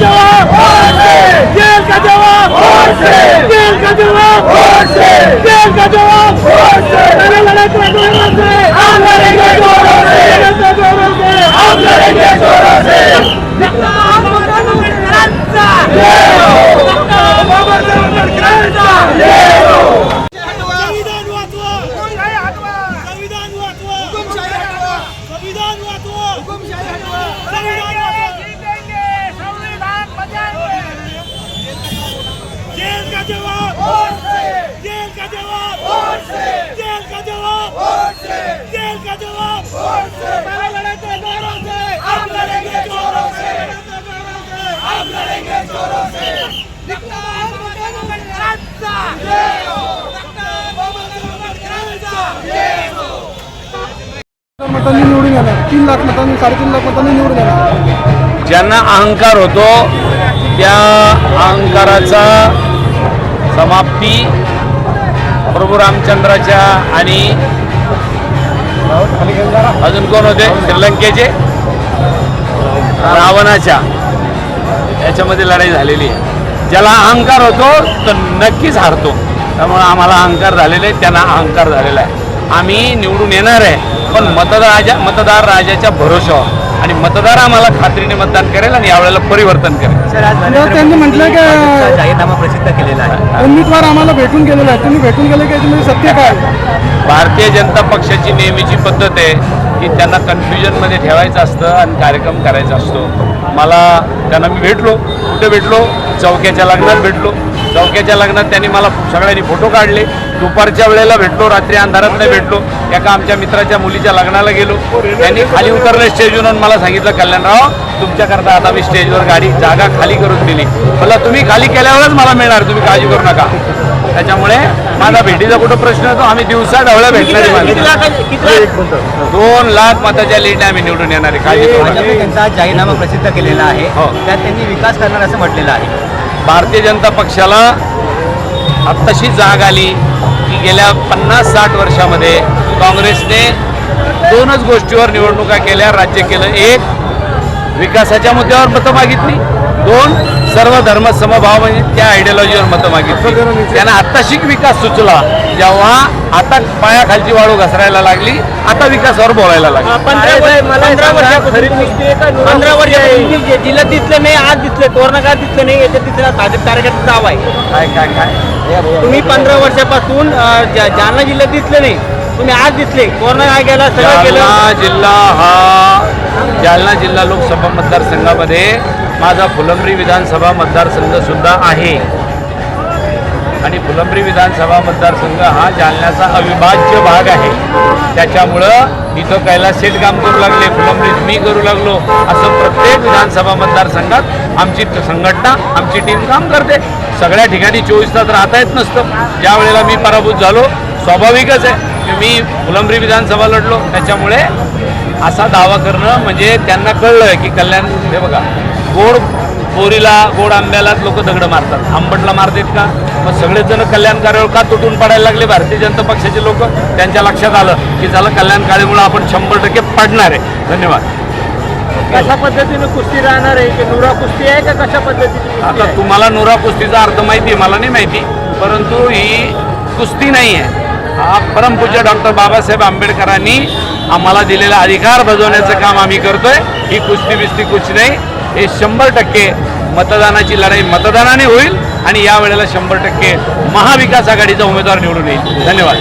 जवाब जेल का जवाब मतांनी निवडून येणार. तीन लाख मतांनी साडेतीन लाख मतांनी निवडून येणार. ज्यांना अहंकार होतो त्या अहंकाराचा समाप्ती प्रभू रामचंद्राच्या आणि अजून कोण होते? श्रीलंकेचे? रावणाच्या. याच्यामध्ये लढाई झालेली आहे. ज्याला अहंकार होतो तो नक्कीच हारतो. त्यामुळं आम्हाला अहंकार झालेले आहे त्यांना अहंकार झालेला आहे. आम्ही निवडून येणार आहे. पण मतदार राजा मतदार राजाच्या भरोशावर आणि मतदार आम्हाला खात्रीने मतदान करेल आणि यावेळेला परिवर्तन करेल. तर त्यांनी म्हटलं की जाहीरनामा प्रसिद्ध केलेला आहे. उमेदवार आम्हाला भेटून गेलेला आहे तुम्ही भेटून गेले की याच्यामध्ये सत्य काय? भारतीय जनता पक्षाची नेहमीची पद्धत आहे की त्यांना कन्फ्युजनमध्ये ठेवायचं असतं आणि कार्यक्रम करायचा असतो. मला त्यांना मी भेटलो कुठे भेटलो? चौक्याच्या लग्नात भेटलो. चौक्याच्या लग्नात त्यांनी मला सगळ्यांनी फोटो काढले. दुपारच्या वेळेला भेटलो रात्री अंधारात नाही भेटलो. एका आमच्या मित्राच्या मुलीच्या लग्नाला गेलो. त्यांनी खाली उतरले स्टेजवरून मला सांगितलं कल्याणराव तुमच्याकरता आता मी स्टेजवर गाडी जागा खाली करून दिली. मला तुम्ही खाली केल्यावरच मला मिळणार तुम्ही काळजी करू नका. त्याच्यामुळे माझा भेटीचा कुठं प्रश्न येतो आम्ही दिवसा ढवळ्या भेटणारी. दोन लाख मताच्या लीड आम्ही निवडून येणार आहे. काळजी त्यांचा जाहीरनामा प्रसिद्ध केलेला आहे. हो. त्यात त्यांनी विकास करणार असं म्हटलेलं आहे. भारतीय जनता पक्षाला आत्ताशी जाग आली की गेल्या पन्नास साठ वर्षामध्ये काँग्रेसने दोनच गोष्टीवर निवडणुका केल्या. राज्य केलं एक विकासाच्या मुद्द्यावर मतं मागितली. दोन सर्व धर्म समभाव म्हणजे त्या आयडियॉलॉजीवर मतं मागितली. त्यांना आत्ताशीक विकास सुचला. जेव्हा आता पायाखालची वाळू घसरायला लागली आता विकासावर बोलायला लागली. पंधरा वर्ष जिल्ह्यात दिसलं नाही आज दिसलं कोरोना काळ दिसलं नाही याच्यात तिसरा भाजप कार्यकर्ता दावा आहे. काय काय काय? तुम्ही पंधरा वर्षापासून जालना जिल्ह्यात दिसले नाही तुम्ही आज दिसले. कोरोना काय गेला सगळं केलं जालना जिल्हा हा जालना जिल्हा लोकसभा मतदारसंघामध्ये माझा फुलंब्री विधानसभा मतदारसंघ सुद्धा आहे. आणि फुलंब्री विधानसभा मतदारसंघ हा जालन्याचा अविभाज्य भाग आहे. त्याच्यामुळं इथं कैलास सेट काम करू लागले फुलंब्रीत मी करू लागलो असं प्रत्येक विधानसभा मतदारसंघात आमची संघटना आमची टीम काम करते. सगळ्या ठिकाणी चोवीस तास राहता येत नसतं. ज्या वेळेला मी पराभूत झालो स्वाभाविकच आहे की मी फुलंब्री विधानसभा लढलो. त्याच्यामुळे असा दावा करणं म्हणजे त्यांना कळलं की कल्याण हे बघा गोड बोरीला गोड आंब्यालाच लोक दगड मारतात. आंबटला मारतात का? मग सगळेच जण कल्याण कार्यावर का तुटून पडायला लागले? भारतीय जनता पक्षाचे लोक? त्यांच्या लक्षात आलं की झालं कल्याण काळेमुळे आपण शंभर टक्के पडणार आहे. धन्यवाद. कशा पद्धतीने कुस्ती राहणार आहे? की नुरा कुस्ती आहे का कशा पद्धतीने आता तुम्हाला नुरा कुस्तीचा अर्थ माहिती आहे मला नाही माहिती. परंतु ही कुस्ती नाही आहे. हा परमपूज्य डॉक्टर बाबासाहेब आंबेडकरांनी आम्हाला दिलेला अधिकार बजवण्याचं काम आम्ही करतोय. ही कुस्ती बिस्ती कुस्ती नाही. हे शंभर टक्के मतदानाची लढाई मतदानाने होईल आणि यावेळेला शंभर टक्के महाविकास आघाडीचा उमेदवार निवडून येईल. धन्यवाद.